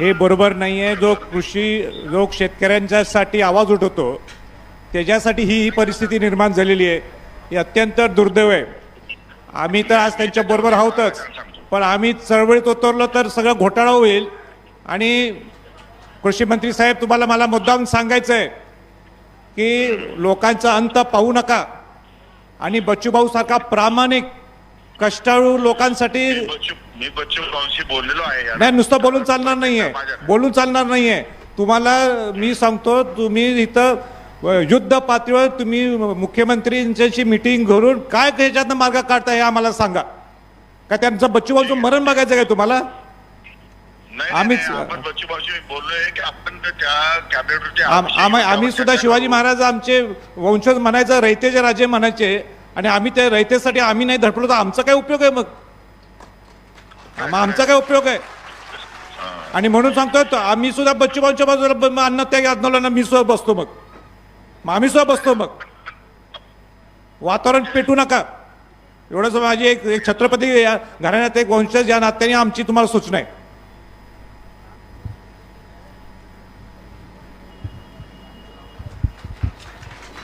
हे बरोबर नाही आहे जो कृषी जो शेतकऱ्यांच्यासाठी आवाज उठवतो त्याच्यासाठी ही ही परिस्थिती निर्माण झालेली आहे. ही अत्यंत दुर्दैव आहे. आम्ही तर आज त्यांच्याबरोबर आहोतच. पण आम्ही चळवळीत उतरलो तर सगळं घोटाळा होईल. आणि कृषी मंत्री साहेब तुम्हाला मला मुद्दाम सांगायचं आहे की लोकांचा अंत पाहू नका. आणि बच्चूभाऊ सारखा प्रामाणिक कष्टाळू लोकांसाठी मी बच्चू भाऊंशी बोललेलो आहे नाही नुसतं बोलून चालणार नाहीये. बोलून चालणार नाहीये. तुम्हाला मी सांगतो तुम्ही इथं युद्ध पातळीवर तुम्ही मुख्यमंत्र्यांच्याशी मिटिंग घरून काय ह्याच्यातनं मार्ग काढताय हे आम्हाला सांगा. का त्यांचं बच्चूभाऊचं मरण बघायचं काय तुम्हाला? आम्हीच- आपण बोललोय की आपण त्या आम्ही सुद्धा शिवाजी. महाराज आमचे वंशज म्हणायचं रयतेचे राजे म्हणायचे आणि आम्ही त्या रयतेसाठी आम्ही नाही धडपडलो तर आमचा काय उपयोग आहे मग? आम- आमचा काय उपयोग आहे? आणि म्हणून सांगतो आम्ही सुद्धा बच्चूभाऊच्या बाजूला अन्नत्याग आंदोलनात मी सुद्धा बसतो मग. मग आम्ही सुद्धा बसतो मग. वातावरण पेटू नका. एवढंच माझी एक छत्रपती घराण्यात एक वंशज या नात्याने आमची तुम्हाला सूचना आहे.